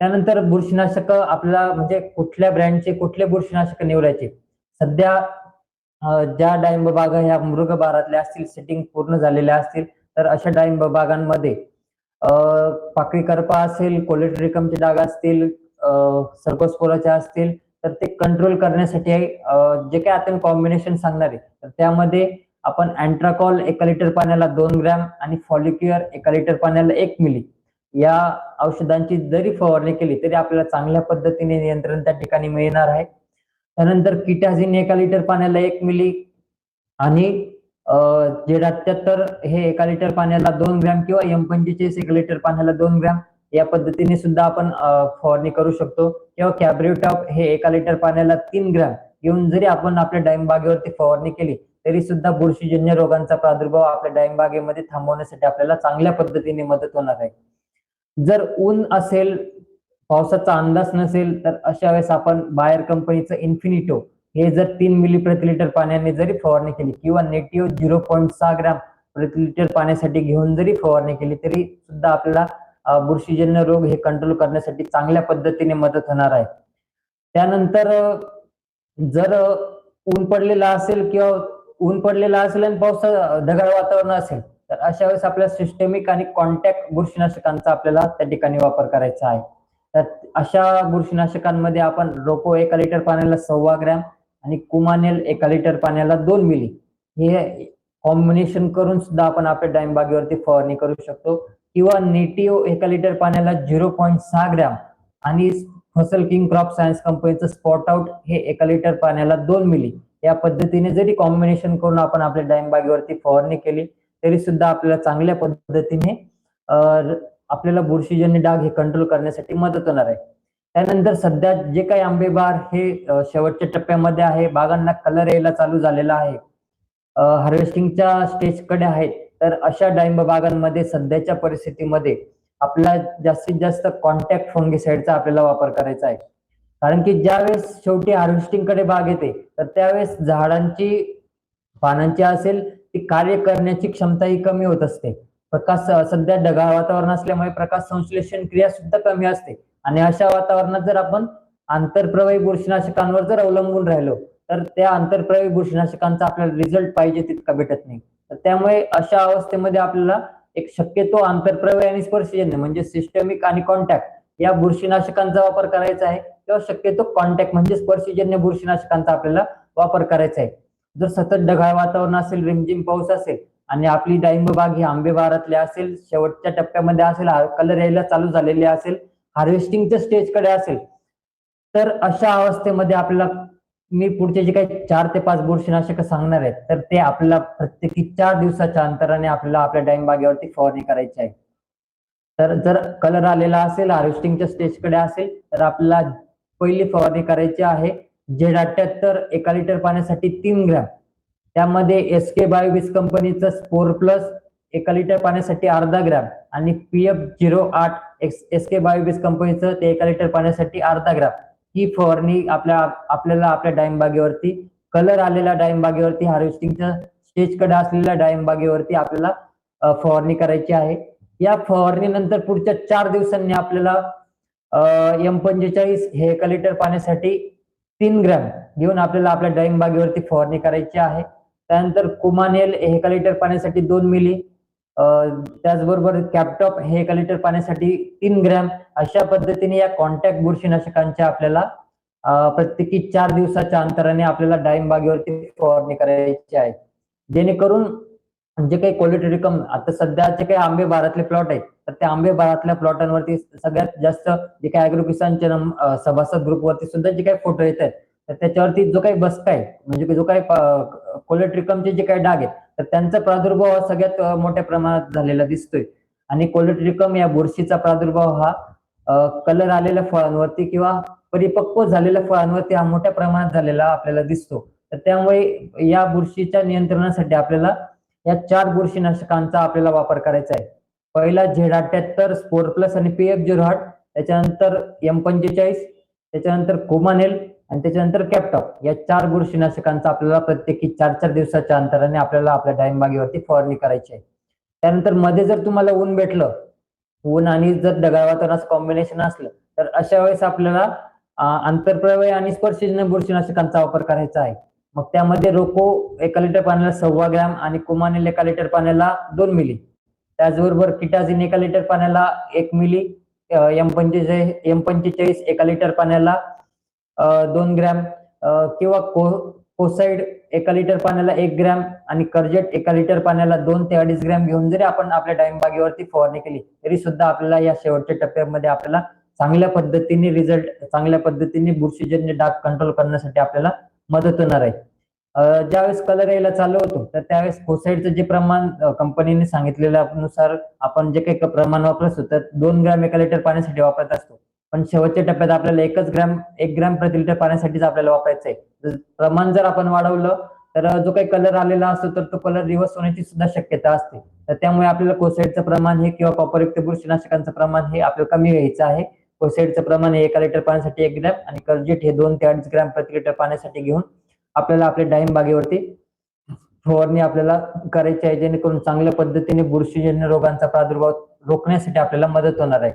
त्यानंतर बुरशीनाशक आपल्याला म्हणजे कुठल्या ब्रँडचे कुठले बुरशीनाशक निवडायचे? सध्या ज्या डाळिंब बागा ह्या मृग बारातल्या असतील सेटिंग पूर्ण झालेल्या असतील तर अशा डाळिंब बागांमध्ये पाकळी करपा असेल कोलेट्रिकमचे डाग असतील सर्कोस्पोराच्या असतील तर ते कंट्रोल करण्यासाठी जे काही आपण कॉम्बिनेशन सांगणार आहे तर त्यामध्ये आपण अँट्राकॉल एका लिटर पाण्याला दोन ग्रॅम आणि फॉलिक्युअर एका लिटर पाण्याला एक मिली. या औषधांची जरी फवारणी केली तरी आपल्याला चांगल्या पद्धतीने नियंत्रण त्या ठिकाणी मिळणार आहे. त्यानंतर किटाझिन एका लिटर पाण्याला एक मिली आणि जेड अठ्याहत्तर हे एका लिटर पाण्याला दोन ग्रॅम किंवा एम पंचेचाळीस एका लिटर पाण्याला दोन ग्रॅम या पद्धतीने सुद्धा आपण फवारणी करू शकतो. किंवा कॅब्रिटॉप हे एका लिटर पाण्याला तीन ग्रॅम घेऊन जरी आपण आपल्या डाळिंब बागेवरती फवारणी केली तरी सुद्धा बुरशीजन्य रोगांचा प्रादुर्भाव आपल्या डाळिंब बागेमध्ये थांबवण्यासाठी आपल्याला चांगल्या पद्धतीने मदत होणार आहे. जर ऊन असेल पावसाचा अंदाज नसेल तर अशा वेळेस आपण बायर कंपनीचं इन्फिनिटो हे जर तीन मिली प्रति लिटर पाण्याने जरी फवारणी केली किंवा नेटिव्ह झिरो पॉईंट सहा ग्रॅम प्रति लिटर पाण्यासाठी घेऊन जरी फवारणी केली तरी सुद्धा आपल्याला बुरशीजन्य रोग हे कंट्रोल करण्यासाठी चांगल्या पद्धतीने मदत होणार आहे. त्यानंतर जर ऊन पडलेलं असेल किंवा ऊन पडलेलं असेल आणि पावसा ढगाळ वातावरण असेल तर अशा वेळेस आपल्याला सिस्टेमिक आणि कॉन्टॅक्ट बुरशीनाशकांचा आपल्याला त्या ठिकाणी वापर करायचा आहे. तर अशा बुरशीनाशकांमध्ये आपण रोको एका लिटर पाण्याला सव्वा ग्रॅम आणि कुमानेल एका लिटर पाण्याला दोन मिली हे कॉम्बिनेशन करून सुद्धा आपण आपल्या डाळिंब फवारणी करू शकतो. किंवा नेटिओ एका लिटर पाण्याला झिरो पॉईंट सहा ग्रॅम आणि फसल किंग क्रॉप सायन्स कंपनीचं स्पॉट आउट हे एका लिटर पाण्याला दोन मिली या पद्धतीने जरी कॉम्बिनेशन करून आपण आपल्या डाळिंबागेवरती फवारणी केली तरी सुद्धा आपल्याला चांगल्या पद्धतीने आपल्याला बुरशीजन्य डाग हे कंट्रोल करण्यासाठी मदत होणार आहे. त्यानंतर सध्या जे काही आंबेबार हे शेवटच्या टप्प्यामध्ये आहे बागांना कलर यायला चालू झालेला आहे. हार्वेस्टिंगच्या स्टेजकडे आहेत तर अशा डाळिंब बागांमध्ये सध्याच्या परिस्थितीमध्ये आपला जास्तीत जास्त कॉन्टॅक्ट फंगिसाइडचा आपल्याला वापर करायचा आहे. कारण की ज्यावेळेस शेवटी हार्वेस्टिंगकडे बाग येते तर त्यावेळेस झाडांची पानांची असेल ती कार्य करण्याची क्षमता ही कमी होत असते. प्रकाश सध्या ढगाळ वातावरण असल्यामुळे प्रकाश संश्लेषण क्रिया सुद्धा कमी असते. आणि अशा वातावरणात जर आपण आंतरप्रवाही बुरशीनाशकांवर जर अवलंबून राहिलो तर त्या आंतरप्रवाही बुरशीनाशकांचा आपल्याला रिझल्ट पाहिजे तितका भेटत नाही. तर त्यामुळे अशा अवस्थेमध्ये आपल्याला एक शक्यतो आंतरप्रवाही आणि स्पर्शजन्य म्हणजे सिस्टमिक आणि कॉन्टॅक्ट या बुरशीनाशकांचा वापर करायचा आहे किंवा शक्यतो कॉन्टॅक्ट म्हणजे स्पर्शजन्य बुरशीनाशकांचा आपल्याला वापर करायचा आहे. जर सतत ढगाळ वातावरण असेल रिमझिम पाऊस असेल आणि आपली डाळिंब बाग ही आंबेबारातली असेल शेवटच्या टप्प्यामध्ये असेल कलर यायला चालू झालेली असेल हार्वेस्टिंगच्या स्टेजकडे असेल तर अशा अवस्थेमध्ये आपल्याला मी पुढचे जे काही चार ते पाच बुरशीनाशक सांगणार आहेत तर ते आपल्याला प्रत्येकी चार दिवसाच्या अंतराने आपल्याला आपल्या डाळिंब बागेवरती फवारणी करायची आहे. तर जर कलर आलेला असेल हार्वेस्टिंगच्या स्टेजकडे असेल तर आपल्याला पहिली फवारणी करायची आहे झेड अठ्याहत्तर एका लिटर पाण्यासाठी तीन ग्रॅम त्यामध्ये एस के बायोविस कंपनीचं स्पोर प्लस एका लिटर पाण्यासाठी अर्धा ग्रॅम आणि पी एफ झिरो आठ एस के बायोविस कंपनीचं ते एका लिटर पाण्यासाठी अर्धा ग्रॅम. ही फवारणी आपल्या आपल्याला आपल्या डाळिंब बागेवरती कलर आलेल्या डाळिंब बागेवरती हार्वेस्टिंगच्या स्टेजकडे असलेल्या डाळिंब बागेवरती आपल्याला फवारणी करायची आहे. या फवारणीनंतर पुढच्या चार दिवसांनी आपल्याला एम पंचेचाळीस हे एका लिटर पाण्यासाठी तीन ग्रॅम. घेऊन आपल्याला आपल्या डाळिंब बागेवरती फवारणी करायची आहे. त्यानंतर कुमानेल हे एका लिटर पाण्यासाठी दोन मिली. त्याचबरोबर कॅपटॉप हे एका लिटर पाण्यासाठी तीन ग्रॅम. अशा पद्धतीने या कॉन्टॅक्ट बुरशीनाशकांच्या आपल्याला प्रत्येकी चार दिवसाच्या अंतराने आपल्याला डाळिंब बागेवरती फवारणी करायची आहे. जेणेकरून जे काही क्वालिटी रिकम आता सध्याचे काही आंबे बारातले प्लॉट आहेत तर त्या आंबे बारातल्या प्लॉटांवरती सगळ्यात जास्त जे काही अॅग्रो किसानच्या सभासद ग्रुपवरती सुद्धा जे काही फोटो येत आहेत तर त्याच्यावरती जो काही बसका आहे म्हणजे जो काही कोलेट्रिकमचे जे काही डाग आहेत तर त्यांचा प्रादुर्भाव हा सगळ्यात मोठ्या प्रमाणात झालेला दिसतोय. आणि कोलेट्रिकम या बुरशीचा प्रादुर्भाव हा कलर आलेल्या फळांवरती किंवा परिपक्व झालेल्या फळांवरती हा मोठ्या प्रमाणात झालेला आपल्याला दिसतो. तर त्यामुळे या बुरशीच्या नियंत्रणासाठी आपल्याला या चार बुरशीनाशकांचा आपल्याला वापर करायचा आहे. पहिला झेड अठ्याहत्तर स्पोर प्लस आणि पी एफ झिरो आठ त्याच्यानंतर एम पंचेचाळीस त्याच्यानंतर कोमानेल आणि त्याच्यानंतर कॅपटॉप. या चार बुरशीनाशकांचा आपल्याला प्रत्येकी चार चार दिवसाच्या अंतराने आपल्याला आपल्या डाळिंब फवारणी करायची आहे. त्यानंतरमध्ये जर तुम्हाला ऊन भेटलं ऊन आणि जर ढगाळ वातावरणाचं कॉम्बिनेशन असलं तर अशा वेळेस आपल्याला आंतरप्रवय आणि स्पर्शजन्य बुरशीनाशकांचा वापर करायचा आहे. मग त्यामध्ये रोको एका लिटर पाण्याला सव्वा ग्रॅम आणि कुमानिल एका लिटर पाण्याला दोन मिली. त्याचबरोबर किटाझिन एका लिटर पाण्याला एक मिली एम पंचेचाळीस एम पंचेचाळीस एका लिटर पाण्याला दोन ग्रॅम किंवा को कोसाईड एका लिटर पाण्याला एक ग्रॅम आणि कर्जेट एका लिटर पाण्याला दोन ते अडीच ग्रॅम घेऊन जरी आपण आपल्या डाळिंब बागेवरती फवारणी केली तरी सुद्धा आपल्याला या शेवटच्या टप्प्यामध्ये आपल्याला चांगल्या पद्धतीने रिझल्ट चांगल्या पद्धतीने बुरशीजन्य डाग कंट्रोल करण्यासाठी आपल्याला मदत होणार आहे. ज्यावेळेस कलर यायला चालू होतो तर त्यावेळेस कोसाईडचं जे प्रमाण कंपनीने सांगितलेल्यानुसार आपण जे काही प्रमाण वापरत असतो तर दोन ग्रॅम एका लिटर पाण्यासाठी वापरत असतो. पण शेवटच्या टप्प्यात आपल्याला एकच ग्रॅम एक ग्रॅम प्रति लिटर पाण्यासाठीच आपल्याला वापरायचं आहे प्रमाण जर आपण वाढवलं तर जो काही कलर आलेला असतो तर तो कलर रिव्हर्स होण्याची सुद्धा शक्यता असते. तर त्यामुळे आपल्याला कोसाईडचं प्रमाण हे किंवा कॉपरयुक्त बुरशीनाशकांचं प्रमाण हे आपल्याला कमी घ्यायचं आहे. कोसाईडचं प्रमाण हे एका लिटर पाण्यासाठी एक ग्रॅम आणि कर्जेट हे दोन ते अडीच ग्रॅम प्रति लिटर पाण्यासाठी घेऊन आपल्याला आपल्या डाईम बागेवरती फवारणी आपल्याला करायची आहे जेणेकरून चांगल्या पद्धतीने बुरशीजन्य रोगांचा प्रादुर्भाव रोखण्यासाठी आपल्याला मदत होणार आहे.